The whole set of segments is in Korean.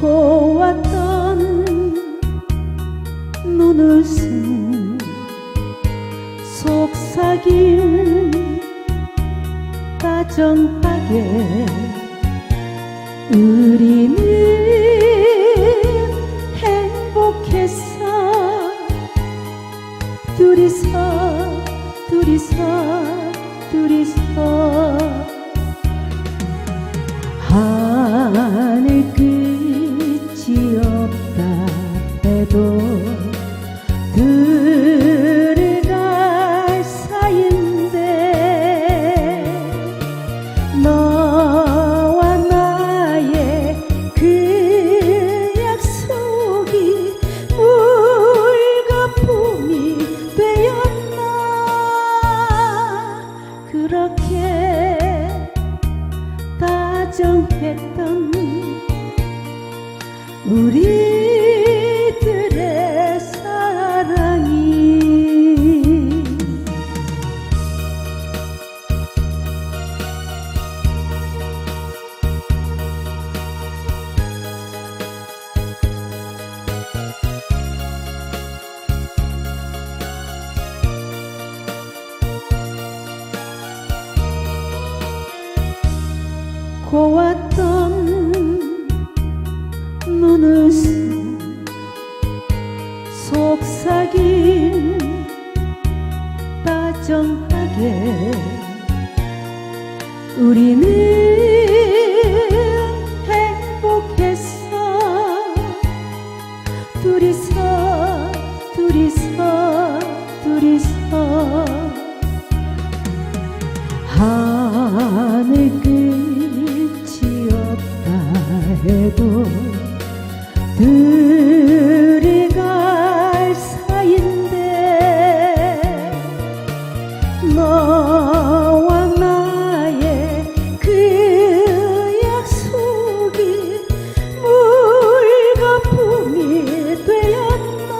고 왔던 눈웃음 속삭임 다정하게 우리는 행복했어 둘이서 둘이서 둘이서 고왔던 눈웃음 속삭임 다정하게 우리는 행복했어. 둘이서 둘이서 둘이서 해도 들어갈 사이인데 너와 나의 그 약속이 물거품이 되었나?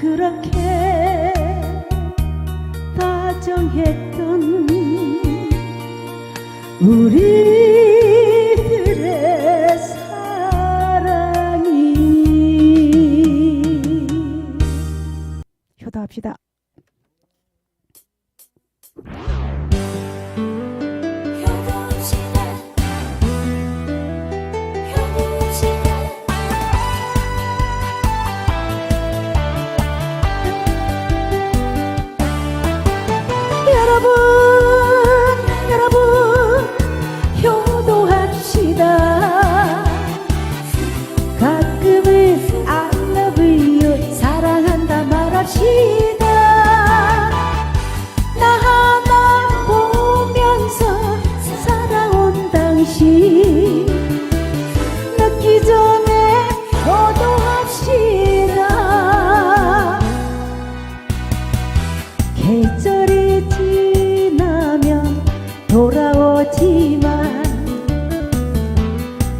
그렇게 다정했던 우리 합시다. 여러분, 전에 효도합시다. 계절이 지나면 돌아오지만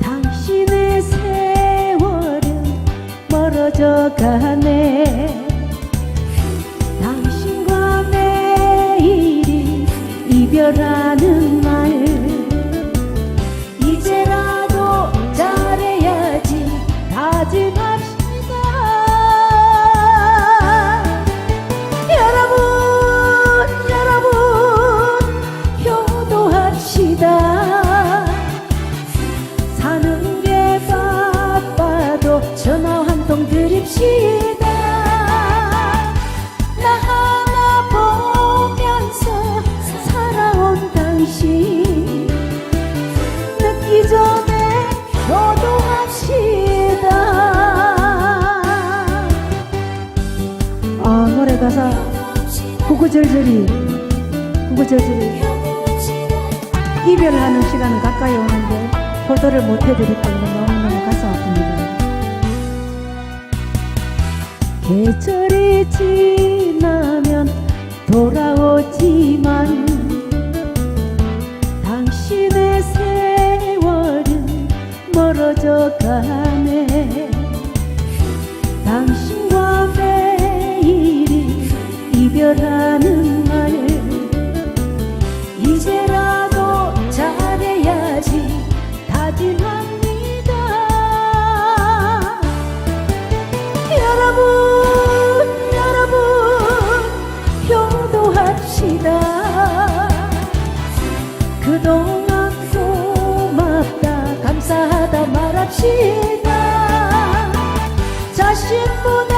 당신의 세월은 멀어져 가네 통 드립시다 나 하나 보면서 살아온 당신. 늦기 전에 효도합시다. 아 노래 가사. 구구절절이 구구절절이. 이별하는 시간은 가까이 오는데 효도를 못 해드렸다는 건 너무 계절이 지나면 돌아오지만 당신의 세월은 멀어져 가 말합시다 자신보다